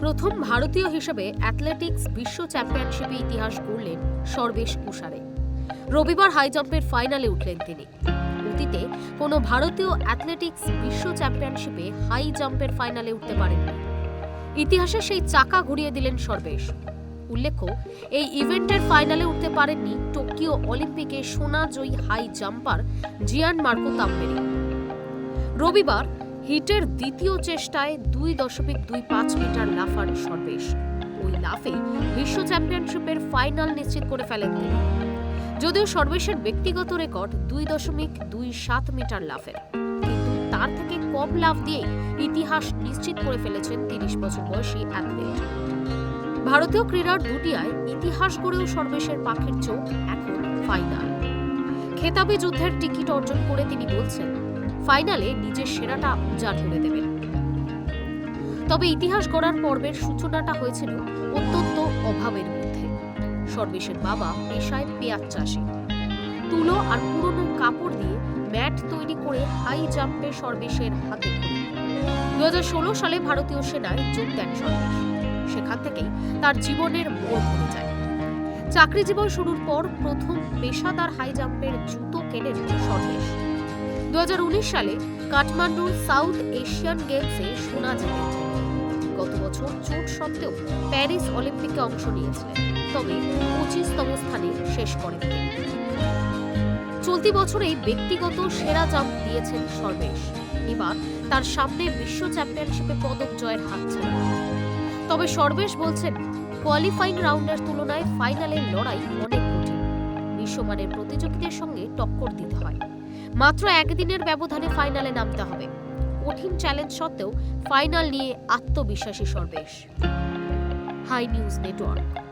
প্রথম ভারতীয় হিসেবে অ্যাথলেটিক্স বিশ্ব চ্যাম্পিয়নশিপে ইতিহাস গড়লেন সর্বেশ কুষারে। রবিবার হাই জাম্পের ফাইনালে উঠলেন তিনি। অতীতে কোনো ভারতীয় অ্যাথলেটিক্স বিশ্ব চ্যাম্পিয়নশিপে হাই জাম্পের ফাইনালে উঠতে পারেননি। ইতিহাসে সেই চাকা ঘুরিয়ে দিলেন সর্বেশ। উল্লেখ্য, এই ইভেন্টের ফাইনালে উঠতে পারেননি টোকিও অলিম্পিকে সোনা জয়ী high jumper Gianmarco Tamberi রবিবার হিটের দ্বিতীয় চেষ্টায় দুই দশমিক দুই পাঁচ মিটার লাফার সর্বেশ। ওই লাফে বিশ্ব চ্যাম্পিয়নশিপের ফাইনাল নিশ্চিত করে ফেলেন তিনি। যদিও সর্বেশের ব্যক্তিগত রেকর্ড দুই দশমিক দুই সাত মিটার লাফের। কিন্তু তার থেকে কম লাফ দিয়ে ইতিহাস নিশ্চিত করে ফেলেছেন তিরিশ বছর বয়সী অ্যাথলেট। ভারতীয় ক্রীড়ার দুটিয়ায় ইতিহাস গড়েও সর্বেশের পাখির চোখ এখন ফাইনাল। খেতাবে যুদ্ধের টিকিট অর্জন করে তিনি বলছেন ফাইনালে নিজের সেরাটা উজাড় করে দেবেন। তবে ইতিহাস গড়ার পর্বের সূচনাটা হয়েছিল অত্যন্ত অভাবের মধ্যে। সর্বেশের বাবা পেশায় পেঁয়াজ চাষি। তুলো আর পুরনো কাপড় দিয়ে ম্যাট তৈরি করে হাই জাম্পে সর্বেশের হাতে দু হাজার ষোলো সালে ভারতীয় সেনায় যোগ দেন সর্বেশ। সেখান থেকেই তার জীবনের মোড় ঘুরে যায়। চাকরি জীবন শুরুর পর প্রথম পেশাদার হাই জাম্পের জুতো কেনেন সর্বেশ। সালে কাঠমান্ডুর সাউথ এশিয়ান গেমসে সোনা জেতেন গত বছর চোট সত্ত্বেও প্যারিস অলিম্পিকে অংশ নিয়েছিলেন, তবে পঁচিশতম স্থানে শেষ করেন চলতি বছরেই ব্যক্তিগত সেরা জাম্প দিয়েছেন সর্বেশ। এবার তার সামনে বিশ্ব চ্যাম্পিয়নশিপে পদক জয়ের হাতছানি তবে সর্বেশ বলছেন কোয়ালিফাইং রাউন্ডের তুলনায় ফাইনালের লড়াই অনেক কঠিন। বিশ্বমানের প্রতিযোগীদের সঙ্গে টক্কর দিতে হয়। মাত্র একদিনের ব্যবধানে ফাইনালে নামতে হবে। কঠিন চ্যালেঞ্জ সত্ত্বেও ফাইনাল নিয়ে আত্মবিশ্বাসী সর্বেশ। High news network.